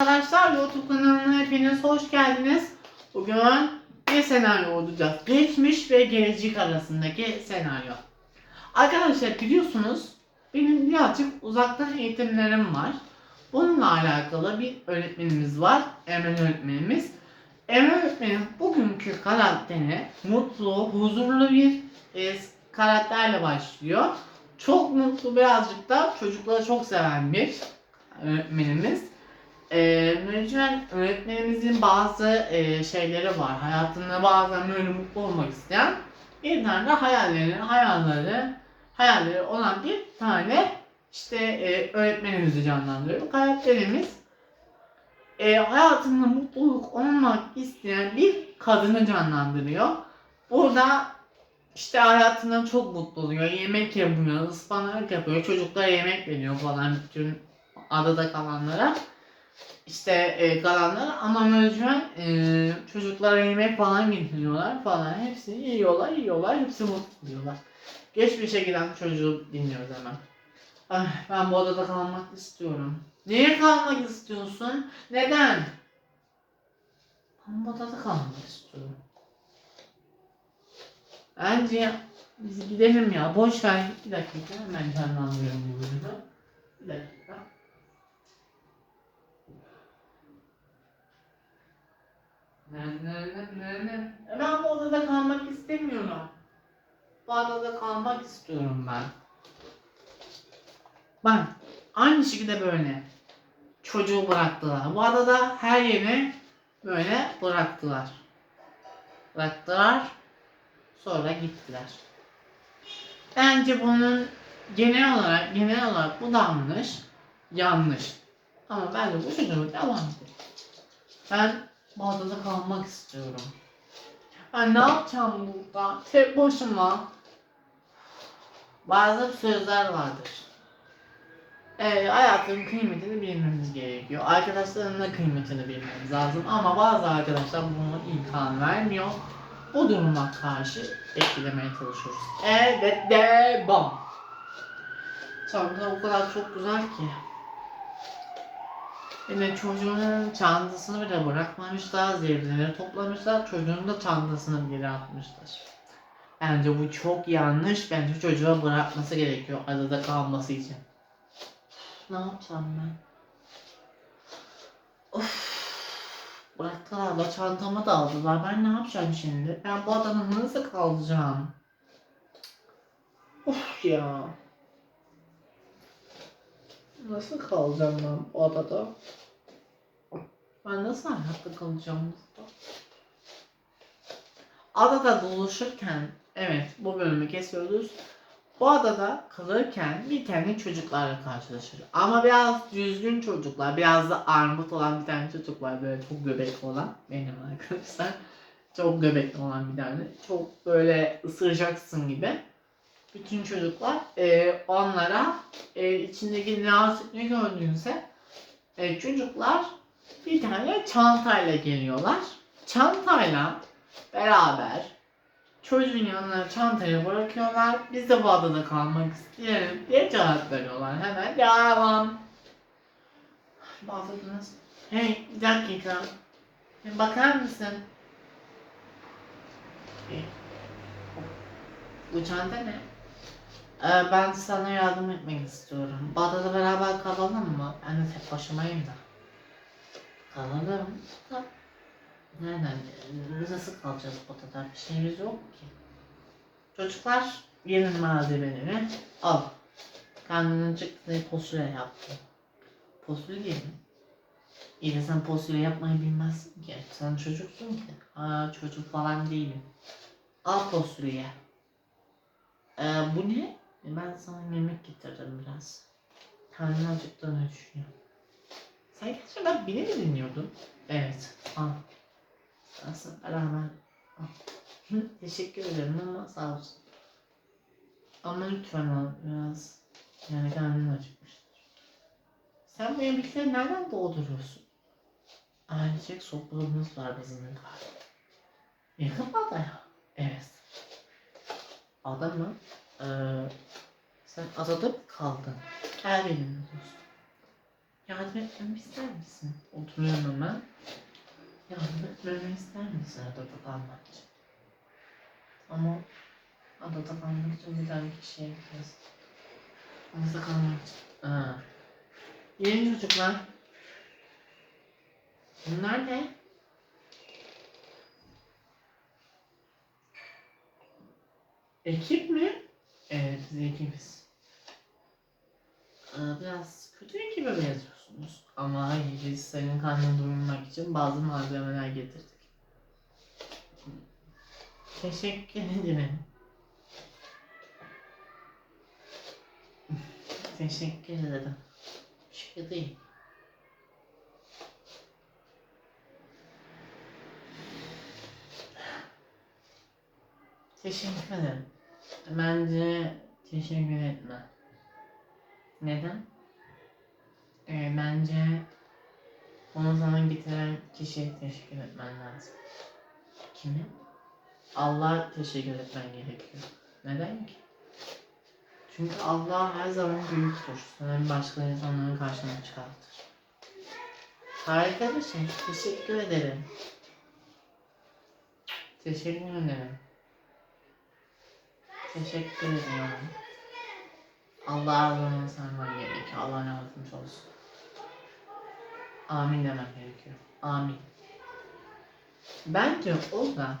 Arkadaşlar YouTube kanalına hepiniz hoş geldiniz. Bugün bir senaryo olacağız. Geçmiş ve gelecek arasındaki senaryo. Arkadaşlar biliyorsunuz benim birazcık uzaktan eğitimlerim var. Bununla alakalı bir öğretmenimiz var. Emel öğretmenimiz. Emel öğretmenim bugünkü karakteri mutlu, huzurlu bir e, karakterle başlıyor. Çok mutlu birazcık da çocukları çok seven bir öğretmenimiz. Ee, Mücver öğretmenimizin bazı e, şeyleri var. Hayatında bazen böyle mutlu olmak isteyen bir tane hayalleri, hayalleri, hayalleri olan bir tane işte e, öğretmenimizi canlandırıyor. Karakterimiz e, hayatında mutluluk olmak isteyen bir kadını canlandırıyor. Burada işte hayatında çok mutlu oluyor. Yemek yapıyor, ıspanak yapıyor, çocuklara yemek veriyor falan bütün adada kalanlara işte e, kalanlar ama mecburen e, çocuklara yemek falan getiriyorlar falan. Hepsi yiyorlar, yiyorlar, hepsi mutlu oluyorlar. Geçmişe giden çocuğu dinliyoruz hemen. Ay, ben bu odada kalmak istiyorum. Niye kalmak istiyorsun? Neden? Ben bu odada kalmak istiyorum. Bence biz gidelim ya. Boş ver. Bir dakika hemen canlandırıyorum bu bölümü. Bir dakika. Ne ne ne ne ne. E Ben bu odada kalmak istemiyorum. Bu odada kalmak istiyorum ben. Bak aynı şekilde böyle. Çocuğu bıraktılar. Bu adada her yeri böyle bıraktılar. Bıraktılar. Sonra gittiler. Bence bunun genel olarak genel olarak bu davranış yanlış. Ama bence bu çocuğun devam ediyor. Ben bu kalmak istiyorum. Ben ne yapacağım burada? Tek başıma. Bazı sözler vardır. Ee, hayatın kıymetini bilmemiz gerekiyor. Arkadaşların da kıymetini bilmemiz lazım. Ama bazı arkadaşlar bunu imkan vermiyor. Bu duruma karşı etkilemeye çalışıyoruz. Evet devam. Çanta o kadar çok güzel ki. Yine çocuğun çantasını bile bırakmamışlar, zevkleri toplamışlar, çocuğun da çantasını geri atmışlar. Bence bu çok yanlış, bence çocuğa bırakması gerekiyor adada kalması için. Ne yapacağım ben? Of. Bıraktılar da çantamı da aldılar. Ben ne yapacağım şimdi? Ben bu adada nasıl kalacağım? Of ya. Nasıl kalacağım ben bu adada? Ben nasıl hayatta kalacağım burada? Adada dolaşırken, evet bu bölümü kesiyoruz. Bu adada kalırken bir tane çocuklarla karşılaşır. Ama biraz düzgün çocuklar, biraz da armut olan bir tane çocuk var böyle çok göbek olan benim arkadaşlar. Çok göbekli olan bir tane. Çok böyle ısıracaksın gibi. Bütün çocuklar e, onlara e, içindeki ne, ne gördüğünse e, çocuklar bir tane çantayla geliyorlar. Çantayla beraber çocuğun yanına çantayı bırakıyorlar. Biz de bu adada kalmak isteyelim diye cevap veriyorlar. Hemen devam. Bağladınız. Hey bir dakika. Bakar mısın? Bu çanta ne? Ee, ben sana yardım etmek istiyorum. Bu adada beraber kalalım mı? Ben de tek başımayım da. Kalalım. Da. Nereden? Nasıl kalacağız bu adada? Bir şeyimiz yok ki. Çocuklar yerin malzemelerini al. Kendinin çıktığı posule yaptı. Posule mi? İyi de sen posule yapmayı bilmezsin ki. Sen çocuksun ki. Aa, çocuk falan değilim. Al posuleye. Ee, bu ne? E, Ben sana yemek getirdim biraz. Karnın acıktığını düşünüyorum. Sen gerçekten beni mi dinliyordun? Evet. Al. Aslında beraber. Al. Teşekkür ederim ama sağ olsun. Ama lütfen al biraz. Yani karnın acıkmıştır. Sen bu yemekleri nereden dolduruyorsun? Ailecek soframız var bizim yukarıda. Yakın mı adaya? Evet. Ada mı? Ee, sen adada mı kaldın? Gel benimle dostum. Yardım etmemi ister misin? Oturuyorum hemen. Yardım etmemi ister misin adada kalmak için? Ama adada kalmak için bir tane kişiye gideceğiz. Adada kalmak için. Ha. Yeni çocuklar. Bunlar ne? Ekip mi? Evet biz ekibiz. Ee, Biraz kötü ekibe benziyorsunuz. Ama biz senin karnını doyurmak için bazı malzemeler getirdik. Teşekkür ederim. Teşekkür ederim. Şey değil. Teşekkür ederim. Bence teşekkür etme. Neden? Ee, bence onu sana getiren kişiye teşekkür etmen lazım. Kime? Allah teşekkür etmen gerekiyor. Neden ki? Çünkü Allah her zaman büyüktür. Sen başka insanların karşına çıkartır. Harika bir şey. Teşekkür ederim. Teşekkür ederim. Teşekkür ediyorum. Allah olsun senden gerekiyor. Allah yardımcı olsun. Amin demem gerekiyor. Amin. Bence o da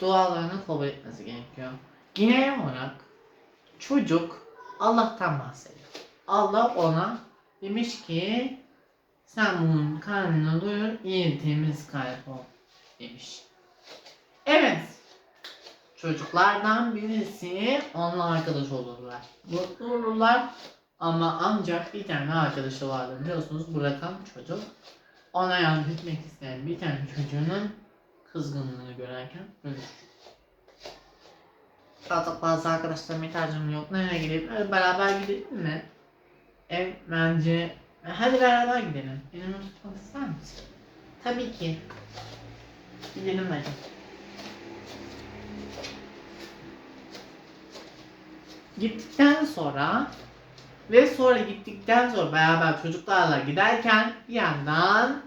dualarını kabul etmesi gerekiyor. Genel olarak çocuk Allah'tan bahsediyor. Allah ona demiş ki sen bunun karnını doyur, iyi temiz kalp ol demiş. Evet. Çocuklardan birisi onunla arkadaş olurlar. Mutlu olurlar ama ancak bir tane arkadaşı vardır biliyorsunuz bırakan çocuk. Ona yardım etmek isteyen bir tane çocuğunun kızgınlığını görerken ölür. Artık bazı arkadaşlarım ihtiyacım yok. Nereye gidelim? Beraber gidelim mi? Ev bence... Hadi beraber gidelim. Elimi tutmak ister misin? Tabii ki. Gidelim hadi. Gittikten sonra ve sonra gittikten sonra beraber çocuklarla giderken bir yandan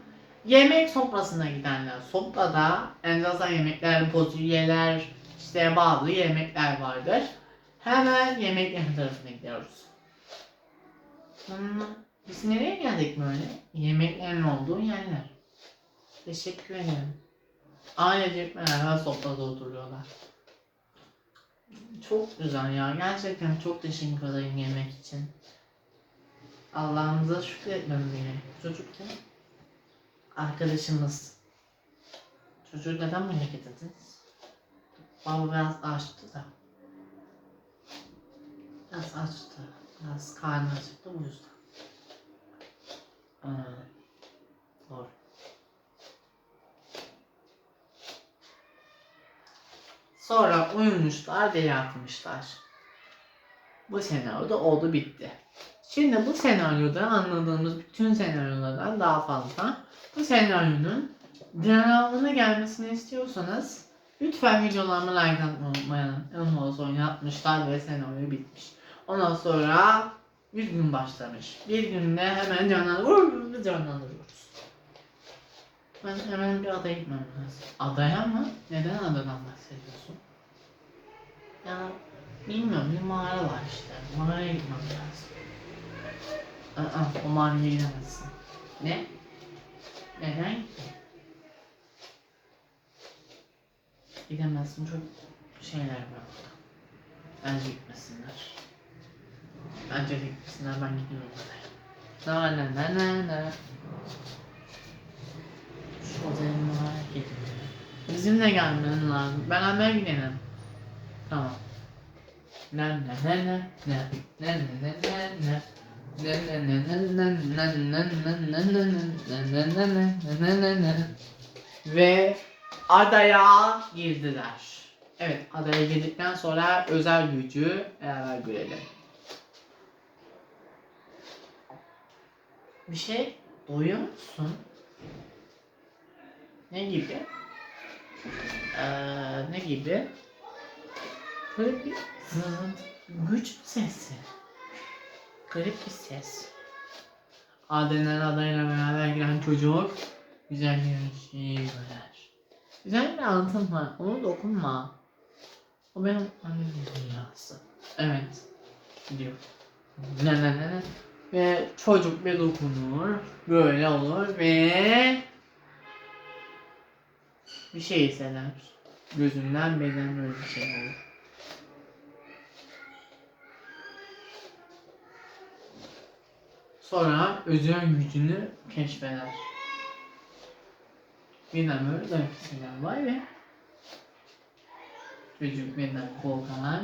yemek sofrasına gidenler. Sofrada enteresan yemekler, fasulyeler, işte bazı yemekler vardır. Hemen yemeklerin tarafına gidiyoruz. Hmm, biz nereye geldik böyle? Yemeklerin olduğu yerler. Teşekkür ederim. Ailecek beraber sofrada oturuyorlar. Çok güzel ya. Gerçekten çok teşekkür ederim yemek için. Allah'ımıza şükretmemiz gerek. Çocuk kim? Arkadaşımız. Çocuğu neden buraya getirdiniz? Baba biraz açtı da. Biraz açtı. Biraz karnı acıktı bu yüzden. Aa, doğru. Sonra uyumuşlar ve yatmışlar. Bu senaryoda oldu bitti. Şimdi bu senaryoda anladığımız bütün senaryolardan daha fazla bu senaryonun devamını gelmesini istiyorsanız lütfen videolarıma like atmayı unutmayın. Ondan sonra yatmışlar ve senaryo bitmiş. Ondan sonra bir gün başlamış. Bir günde hemen canlandırıyoruz. canlandırıyoruz. Ben hemen bir adaya gitmem lazım. Adaya mı? Neden adadan bahsediyorsun? Ya bilmiyorum bir mağara var işte. Mağaraya gitmem lazım. Aa, o mağaraya gidemezsin. Ne? Neden ki? Gidemezsin çok şeyler var burada. Bence gitmesinler. Bence de gitmesinler ben gidiyorum oraya. Na na na na na. Merak ediyorum. Bizimle gelmen lazım. Beraber gidelim. Tamam. Na na na na na na na na na na. Ve adaya girdiler. Evet adaya girdikten sonra özel gücü beraber görelim. Bir şey duyuyor musun? Ne gibi? Ee, ne gibi? Böyle bir zıt güç sesi. Garip bir ses. Adenen adayla beraber giren çocuk güzel bir şey görer. Güzel bir anlatım var. Onu dokunma. O benim annemin dünyası. Evet. Diyor. Ne ne ne ne. Ve çocuk bir dokunur. Böyle olur ve bir şey hisseder. Gözünden beden böyle bir şey olur. Sonra özgün gücünü keşfeder. Birden böyle garip şeyler var ve çocuk birden korkar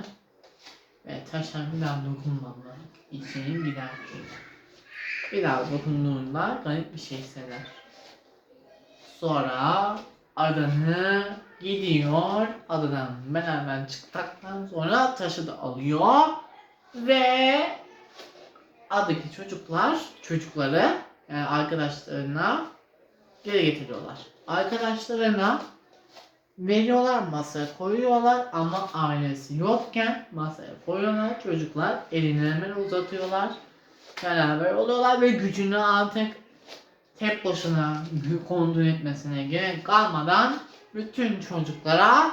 ve taşan bir daha dokunmamak için gider. Bir daha dokunduğunda garip bir şey hisseder. Sonra adını gidiyor. Adadan beraber çıktıktan sonra taşı da alıyor. Ve adaki çocuklar çocukları yani arkadaşlarına geri getiriyorlar. Arkadaşlarına veriyorlar masaya koyuyorlar ama ailesi yokken masaya koyuyorlar çocuklar elini hemen uzatıyorlar beraber oluyorlar ve gücünü artık tek başına kontrol etmesine gerek kalmadan bütün çocuklara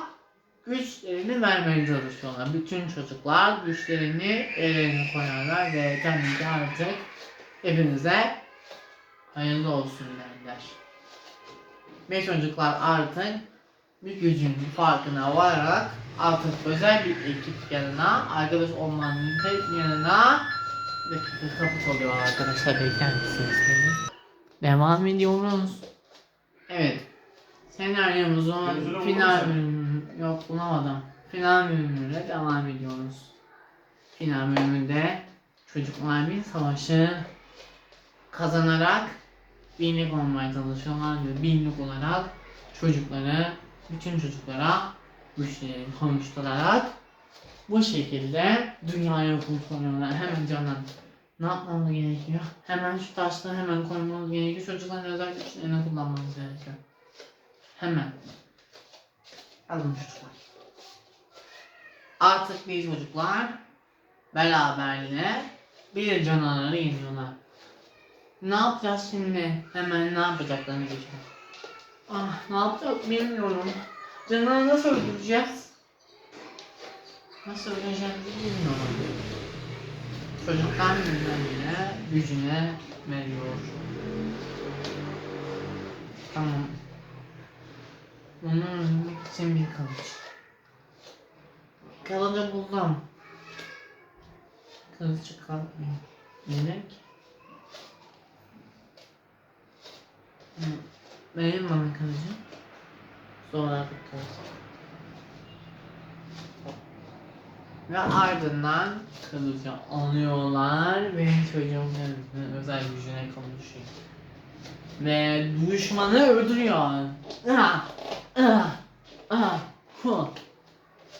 güçlerini vermeye çalışıyorlar. Bütün çocuklar güçlerini ellerine koyarlar ve kendince artık hepinize hayırlı olsun derler. Ve çocuklar artık bir gücün farkına vararak artık özel bir ekip yanına, arkadaş olmanın tek yanına dakika kapı çalıyor arkadaşlar bekler misiniz beni? Devam ediyoruz. Evet. Senaryomuzun final bölümü yok bulamadım. Final bölümüne devam ediyoruz. Final bölümünde çocuklar bir savaşı kazanarak birlik olmaya çalışıyorlar ve birlik olarak çocukları, bütün çocuklara güçlerini konuşturarak bu şekilde dünyayı kurtarıyorlar. Hemen canım. Ne yapmamız gerekiyor? Hemen şu taşları hemen koymamız gerekiyor. Çocukların özel güçlerini kullanmamız gerekiyor. Hemen. Alın çocuklar. Artık biz çocuklar beraberle bir canavarı yeniyorlar. Ne yapacağız şimdi? Hemen ne yapacaklarını geçelim. Ah ne yapacak bilmiyorum. Canavarı nasıl öldüreceğiz? Nasıl öldüreceğimizi bilmiyorum. Çocuktan gücüne, gücüne veriyor. Tamam. Onu öldürmek için bir kılıç. Kılıcı buldum. Kılıç çıkartmayayım. Melek. Verin bana kılıcı. Sonra bir. Ve ardından kılıcı alıyorlar ve çocuğun özel gücüne kavuşuyor. Ve düşmanı öldürüyor. Ah, ah, ah.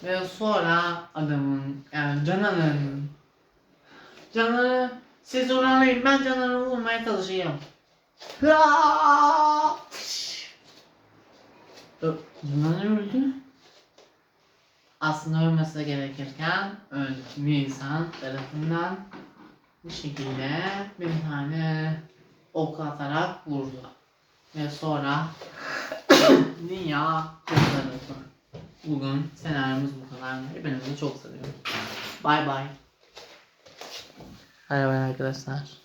Ve sonra adamın yani cananın cananı siz oranlayın ben cananı vurmaya çalışayım. Cananı öldü. Aslında ölmesi gerekirken öldü. Bir insan tarafından bu şekilde bir tane ok atarak vurdu. Ve sonra dünya kurtarıldı. Bugün senaryomuz bu kadar. Hepinizi çok seviyorum. Bay bay. Bay arkadaşlar.